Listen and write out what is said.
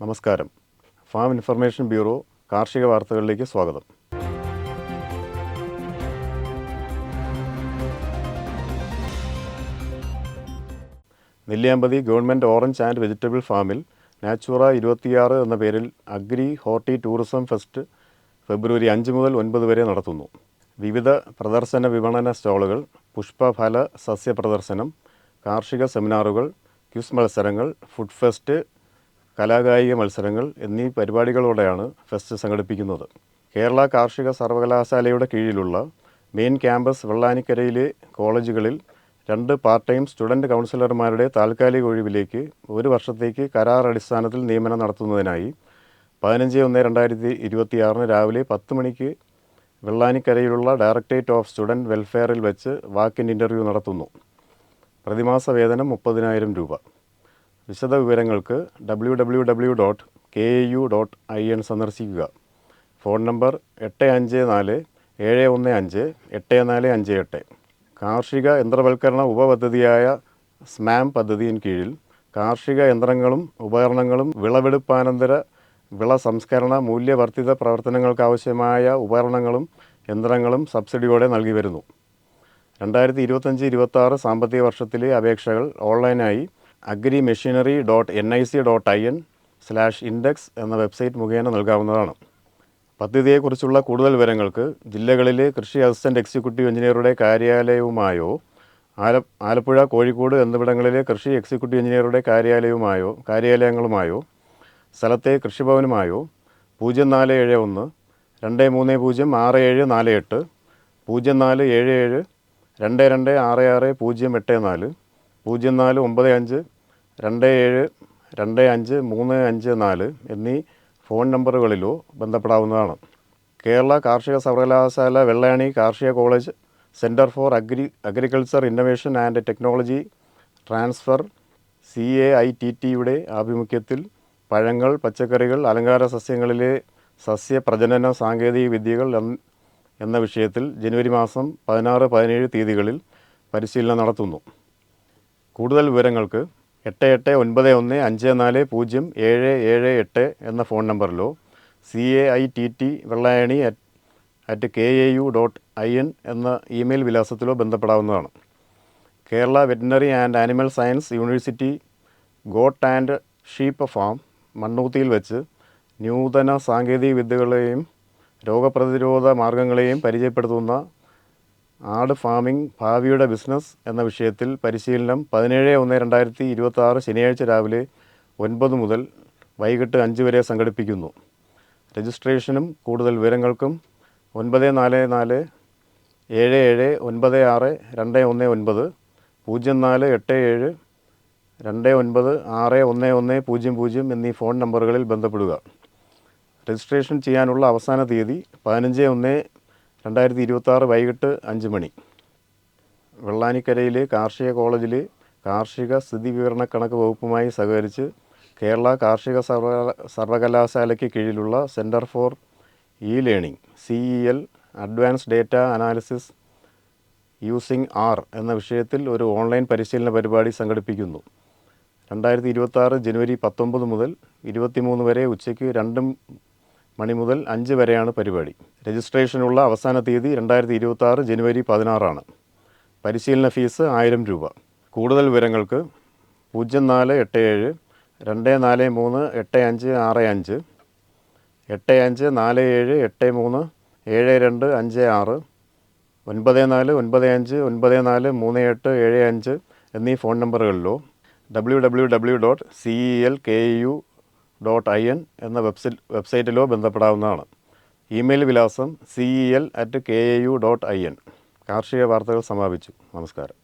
നമസ്കാരം. Farm information bureau കാർഷിക വാർത്തകളിലേക്ക് സ്വാഗതം. Nelliyampathy government orange and vegetable ഫാമിൽ നാച്ചുറ ഇരുപത്തിയാറ് എന്ന പേരിൽ agri horti tourism fest February അഞ്ച് മുതൽ ഒൻപത് വരെ നടത്തുന്നു. വിവിധ പ്രദർശന വിപണന സ്റ്റാളുകൾ പുഷ്പഫല സസ്യപ്രദർശനം കാർഷിക സെമിനാറുകൾ ക്യൂസ് മത്സരങ്ങൾ ഫുഡ് ഫെസ്റ്റ് കലാകായിക മത്സരങ്ങൾ എന്നീ പരിപാടികളോടെയാണ് ഫെസ്റ്റ് സംഘടിപ്പിക്കുന്നത്. കേരള കാർഷിക സർവകലാശാലയുടെ കീഴിലുള്ള മെയിൻ ക്യാമ്പസ് വെള്ളാനിക്കരയിലെ കോളേജുകളിൽ രണ്ട് പാർട്ട് ടൈം സ്റ്റുഡന്റ് കൗൺസിലർമാരുടെ താൽക്കാലിക ഒഴിവിലേക്ക് ഒരു വർഷത്തേക്ക് കരാർ അടിസ്ഥാനത്തിൽ നിയമനം നടത്തുന്നതിനായി പതിനഞ്ച് ഒന്ന് രണ്ടായിരത്തി ഇരുപത്തിയാറിന് രാവിലെ പത്ത് മണിക്ക് വെള്ളാനിക്കരയിലുള്ള ഡയറക്ടറേറ്റ് ഓഫ് സ്റ്റുഡന്റ് വെൽഫെയറിൽ വെച്ച് വാക്കിൻ ഇന്റർവ്യൂ നടത്തുന്നു. പ്രതിമാസ വേതനം മുപ്പതിനായിരം രൂപ. വിശദ വിവരങ്ങൾക്ക് W W W dot K A U dot I N സന്ദർശിക്കുക. ഫോൺ നമ്പർ എട്ട് അഞ്ച് നാല് ഏഴ് ഒന്ന് അഞ്ച് എട്ട് നാല് അഞ്ച് എട്ട്. കാർഷിക യന്ത്രവൽക്കരണ ഉപപദ്ധതിയായ സ്മാം പദ്ധതിയിൻ കീഴിൽ കാർഷിക യന്ത്രങ്ങളും ഉപകരണങ്ങളും വിളവെടുപ്പാനന്തര വിള സംസ്കരണ മൂല്യവർദ്ധിത പ്രവർത്തനങ്ങൾക്കാവശ്യമായ ഉപകരണങ്ങളും യന്ത്രങ്ങളും സബ്സിഡിയോടെ നൽകി വരുന്നു. രണ്ടായിരത്തി ഇരുപത്തഞ്ച് ഇരുപത്തി സാമ്പത്തിക വർഷത്തിലെ അപേക്ഷകൾ ഓൺലൈനായി agri machinery dot N I C dot I N slash index എന്ന വെബ്സൈറ്റ് മുഖേന നൽകാവുന്നതാണ്. പദ്ധതിയെക്കുറിച്ചുള്ള കൂടുതൽ വിവരങ്ങൾക്ക് ജില്ലകളിലെ കൃഷി അസിസ്റ്റന്റ് എക്സിക്യൂട്ടീവ് എഞ്ചിനീയറുടെ കാര്യാലയവുമായോ ആല ആലപ്പുഴ കോഴിക്കോട് എന്നിവിടങ്ങളിലെ കൃഷി എക്സിക്യൂട്ടീവ് എഞ്ചിനീയറുടെ കാര്യാലയവുമായോ കാര്യാലയങ്ങളുമായോ സ്ഥലത്തെ കൃഷിഭവനുമായോ പൂജ്യം നാല് ഏഴ് ഒന്ന് രണ്ട് മൂന്ന് പൂജ്യം ആറ് ഏഴ് നാല് എട്ട് പൂജ്യം നാല് ഏഴ് ഏഴ് രണ്ട് രണ്ട് ആറ് ആറ് പൂജ്യം എട്ട് നാല് പൂജ്യം നാല് ഒമ്പത് അഞ്ച് രണ്ട് ഏഴ് രണ്ട് അഞ്ച് മൂന്ന് അഞ്ച് നാല് എന്നീ ഫോൺ നമ്പറുകളിലോ ബന്ധപ്പെടാവുന്നതാണ്. കേരള കാർഷിക സർവകലാശാല വെള്ളാണി കാർഷിക college centre for agri agriculture innovation and technology transfer C A I T ടിയുടെ ആഭിമുഖ്യത്തിൽ പഴങ്ങൾ പച്ചക്കറികൾ അലങ്കാര സസ്യങ്ങളിലെ സസ്യ പ്രജനന സാങ്കേതിക വിദ്യകൾ എന്ന വിഷയത്തിൽ ജനുവരി മാസം പതിനാറ് പതിനേഴ് തീയതികളിൽ പരിശീലനം നടത്തുന്നു. കൂടുതൽ വിവരങ്ങൾക്ക് എട്ട് എട്ട് ഒൻപത് ഒന്ന് അഞ്ച് നാല് പൂജ്യം ഏഴ് ഏഴ് എട്ട് എന്ന phone നമ്പറിലോ C A I T T Vellayani at K A U dot I N എന്ന ഇമെയിൽ വിലാസത്തിലോ ബന്ധപ്പെടാവുന്നതാണ്. Kerala veterinary and animal science university goat and sheep farm മണ്ണൂത്തിയിൽ വെച്ച് നൂതന സാങ്കേതിക വിദ്യകളെയും രോഗപ്രതിരോധ മാർഗങ്ങളെയും പരിചയപ്പെടുത്തുന്ന ആട് ഫാമിംഗ് ഭാവിയുടെ ബിസിനസ് എന്ന വിഷയത്തിൽ പരിശീലനം പതിനേഴ് ഒന്ന് രണ്ടായിരത്തി ഇരുപത്തി ആറ് ശനിയാഴ്ച രാവിലെ ഒൻപത് മുതൽ വൈകിട്ട് അഞ്ച് വരെ സംഘടിപ്പിക്കുന്നു. രജിസ്ട്രേഷനും കൂടുതൽ വിവരങ്ങൾക്കും ഒൻപത് നാല് നാല് ഏഴ് ഏഴ് ഒൻപത് ആറ് രണ്ട് ഒന്ന് ഒൻപത് പൂജ്യം നാല് എട്ട് ഏഴ് രണ്ട് ഒൻപത് ആറ് ഒന്ന് ഒന്ന് പൂജ്യം പൂജ്യം എന്നീ ഫോൺ നമ്പറുകളിൽ ബന്ധപ്പെടുക. രജിസ്ട്രേഷൻ ചെയ്യാനുള്ള അവസാന തീയതി പതിനഞ്ച് ഒന്ന് രണ്ടായിരത്തി ഇരുപത്തി ആറ് വൈകിട്ട് അഞ്ച് മണി. വെള്ളാനിക്കരയിലെ കാർഷിക കോളേജിൽ കാർഷിക സ്ഥിതി വിവരണ കണക്ക് വകുപ്പുമായി സഹകരിച്ച് കേരള കാർഷിക സർവ സർവകലാശാലയ്ക്ക് കീഴിലുള്ള centre for e learning C E L advance data analysis using R എന്ന വിഷയത്തിൽ ഒരു ഓൺലൈൻ പരിശീലന പരിപാടി സംഘടിപ്പിക്കുന്നു. രണ്ടായിരത്തി ഇരുപത്തി ജനുവരി പത്തൊമ്പത് മുതൽ ഇരുപത്തിമൂന്ന് വരെ ഉച്ചയ്ക്ക് രണ്ട് മണി മുതൽ അഞ്ച് വരെയാണ് പരിപാടി. രജിസ്ട്രേഷനുള്ള അവസാന തീയതി രണ്ടായിരത്തി ഇരുപത്തി ആറ് ജനുവരി പതിനാറാണ്. പരിശീലന ഫീസ് ആയിരം രൂപ. കൂടുതൽ വിവരങ്ങൾക്ക് പൂജ്യം നാല് എട്ട് ഏഴ് രണ്ട് നാല് മൂന്ന് എട്ട് അഞ്ച് ആറ് അഞ്ച് എട്ട് അഞ്ച് നാല് ഏഴ് എട്ട് മൂന്ന് ഏഴ് രണ്ട് അഞ്ച് ആറ് ഒൻപത് നാല് ഒൻപത് അഞ്ച് ഒൻപത് നാല് മൂന്ന് എട്ട് ഏഴ് അഞ്ച് എന്നീ phone നമ്പറുകളിലോ W W W dot C E L K U dot I N എന്ന വെബ്സൈറ്റ് വെബ്സൈറ്റിലോ ബന്ധപ്പെടാവുന്നതാണ്. ഇമെയിൽ വിലാസം C E L at K A U dot I N കാർഷിക വാർത്തകൾ സമാപിച്ചു. നമസ്കാരം.